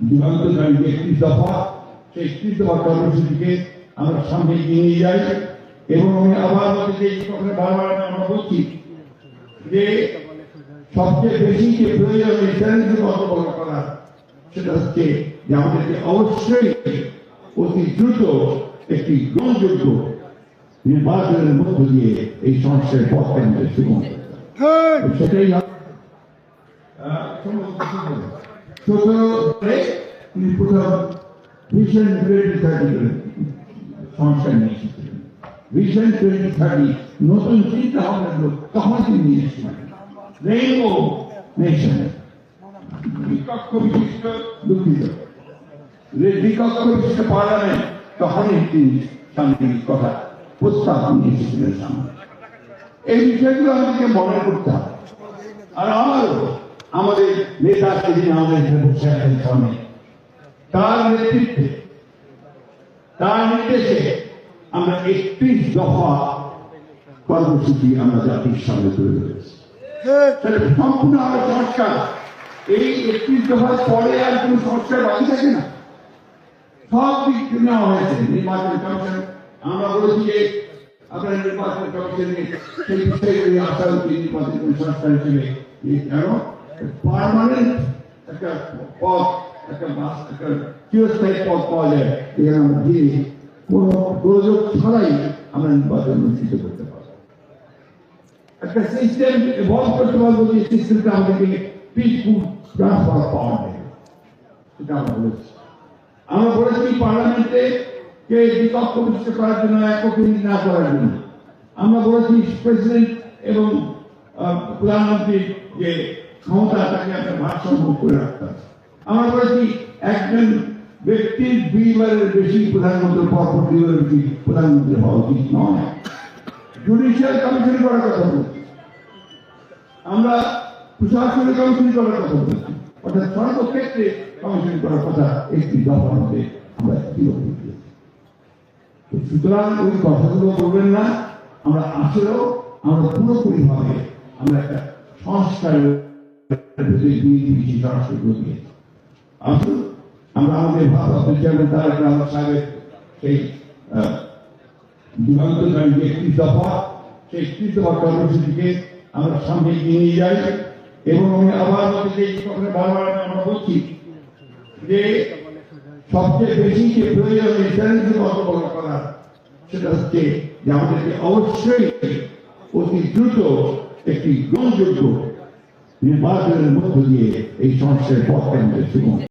যুগান্তকারী একত্রিশ দফা একত্রিশ দফা কর্মসূচিকে আমরা সামনে এগিয়ে নিয়ে যাই। এবং আমি আবার এই কথাটা বারবার আমরা বলছি যে সবচেয়ে বেশি যে প্রয়োজন এই চ্যালেঞ্জকে অন্তর্ভুক্ত করা সেটা হচ্ছে যে আমাদেরকে অবশ্যই অতি দ্রুত একটি গ্রহণযোগ্য নির্বাচনের মধ্য দিয়ে এই সংস্কারের পথকে আমাদের শুরু সেটাই হবে। আহ, সতেরোতে তিনি প্রথম ভিশন টোয়েন্টি থার্টি সংস্কার নিয়ে এসেছিলেন। নতুন চিন্তা ভাবনা তখন তিনি নিয়ে এসেছিলেন। রেইনবো নেশন বিকক্ষ বিশিষ্ট দুঃখিত বিকক্ষ বিশিষ্ট পার্লামেন্ট, তখনই তিনি এই কথা প্রস্তাব নিয়ে এই বিষয়গুলো আমাদেরকে মনে করতে হবে। আর আমারও আমাদের নেতা সেদিন আমাদের সামনে তার নেতৃত্বে, তার নির্দেশে আমরা একত্রিশ দফা কর্মসূচি আমরা জাতির সামনে ধরেছি। সম্পূর্ণ আরও সংস্কার। এই একত্রিশ দফার পরে আর কোন সংস্কার বাকি থাকে না। সব দিক নেওয়া হয়েছে। নির্বাচন কমিশন, আমরা বলেছি যে আপনার নির্বাচন কমিশনকে সেই বিষয়গুলি আসা উচিত নির্বাচন সংস্কার হিসেবে কেন পারমানেন্ট আমরা বলেছি পার্লামেন্টে কে বিকল্প বিশিষ্ট করার জন্য এককে না করার জন্য আমরা বলেছি প্রেসিডেন্ট এবং আহ, প্রধানমন্ত্রীর যে ক্ষমতা তাকে ভারসাম্য করে আমরা বলেছি একজন ব্যক্তির দুইবারের বেশি প্রধানমন্ত্রী বেশি প্রধানমন্ত্রী হওয়া উচিত নয়। জুডিশিয়াল করার কথা বলছি। আমরা প্রশাসনিক কমিশন করার কথা বলছি। অর্থাৎ সর্বক্ষেত্রে করার কথা একটি আমরা সুতরাং ওই কথাগুলো বলবেন না। আমরা আসলেও আমরা পুরোপুরি ভাবে আমরা একটা সংস্কারের আসুন আমরা আমাদের ভারতের চেয়ারম্যান তারেক রহমান সাহেবের সেই সবচেয়ে বেশি যে প্রয়োজন সেটা হচ্ছে যে আমাদেরকে অবশ্যই অতি দ্রুত একটি গ্রহণযোগ্য নির্বাচনের মধ্য দিয়ে এই সংস্কারের পথকে আমাদের শুরু করতে হবে।